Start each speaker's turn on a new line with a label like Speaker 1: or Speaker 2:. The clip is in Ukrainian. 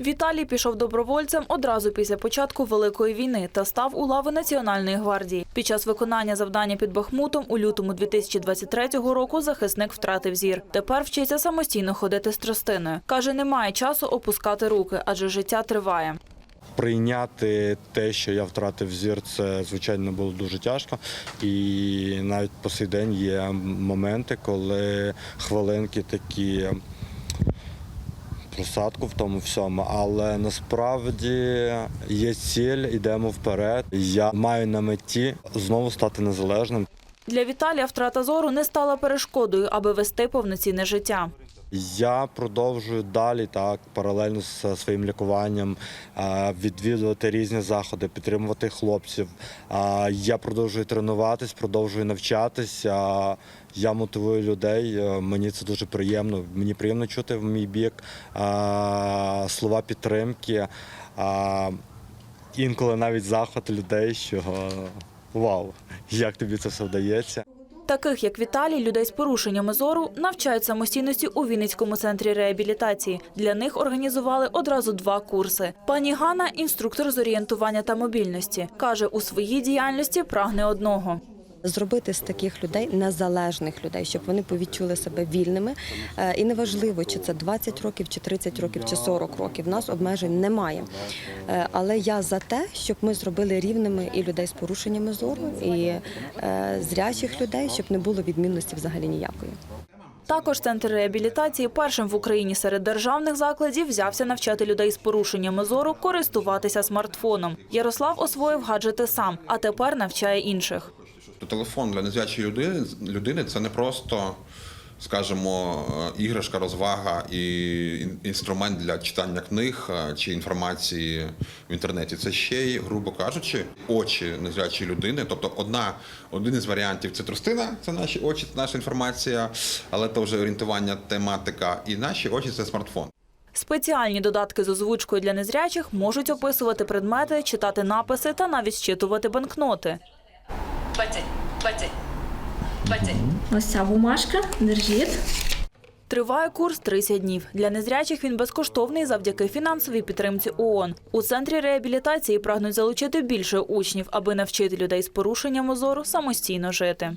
Speaker 1: Віталій пішов добровольцем одразу після початку Великої війни та став у лави Національної гвардії. Під час виконання завдання під Бахмутом у лютому 2023 року захисник втратив зір. Тепер вчиться самостійно ходити з тростиною. Каже, немає часу опускати руки, адже життя триває.
Speaker 2: Прийняти те, що я втратив зір, це звичайно було дуже тяжко. І навіть по сей день є моменти, коли хвилинки такі просадку в тому всьому, але насправді є ціль, йдемо вперед. Я маю на меті знову стати незалежним.
Speaker 1: Для Віталія втрата зору не стала перешкодою, аби вести повноцінне життя.
Speaker 2: Я продовжую далі так паралельно з своїм лікуванням е, відвідувати різні заходи, підтримувати хлопців. Е, Я продовжую тренуватись, продовжую навчатись. Е, Я мотивую людей. Е, Мені це дуже приємно. Мені приємно чути в мій бік е, слова підтримки. Е, Інколи навіть захват людей, що е, вау, як тобі це все вдається.
Speaker 1: Таких як Віталій, людей з порушеннями зору навчають самостійності у Вінницькому центрі реабілітації. Для них організували одразу два курси. Пані Гана інструктор з орієнтування та мобільності, каже, у своїй діяльності прагне одного.
Speaker 3: Зробити з таких людей незалежних людей, щоб вони повідчули себе вільними. Е, І неважливо, чи це 20 років, чи 30 років, чи 40 років. Нас обмежень немає. Е, Але я за те, щоб ми зробили рівними і людей з порушеннями зору, і е, зрячих людей, щоб не було відмінності взагалі ніякої.
Speaker 1: Також центр реабілітації першим в Україні серед державних закладів взявся навчати людей з порушеннями зору користуватися смартфоном. Ярослав освоїв гаджети сам, а тепер навчає інших.
Speaker 4: Телефон для незрячої людини, людини це не просто, скажімо, е, іграшка, розвага і інструмент для читання книг е, чи інформації в інтернеті. Це ще й, грубо кажучи, очі незрячої людини. Тобто, одна, один із варіантів це тростина, це наші очі, це наша інформація, але це вже орієнтування, тематика. І наші очі це смартфон.
Speaker 1: Спеціальні додатки з озвучкою для незрячих можуть описувати предмети, читати написи та навіть щитувати банкноти.
Speaker 5: 20, 20, 20.
Speaker 6: Ось ця бумажка, держіть.
Speaker 1: Триває курс 30 днів. Для незрячих він безкоштовний завдяки фінансовій підтримці ООН. У центрі реабілітації прагнуть залучити більше учнів, аби навчити людей з порушеннями зору самостійно жити.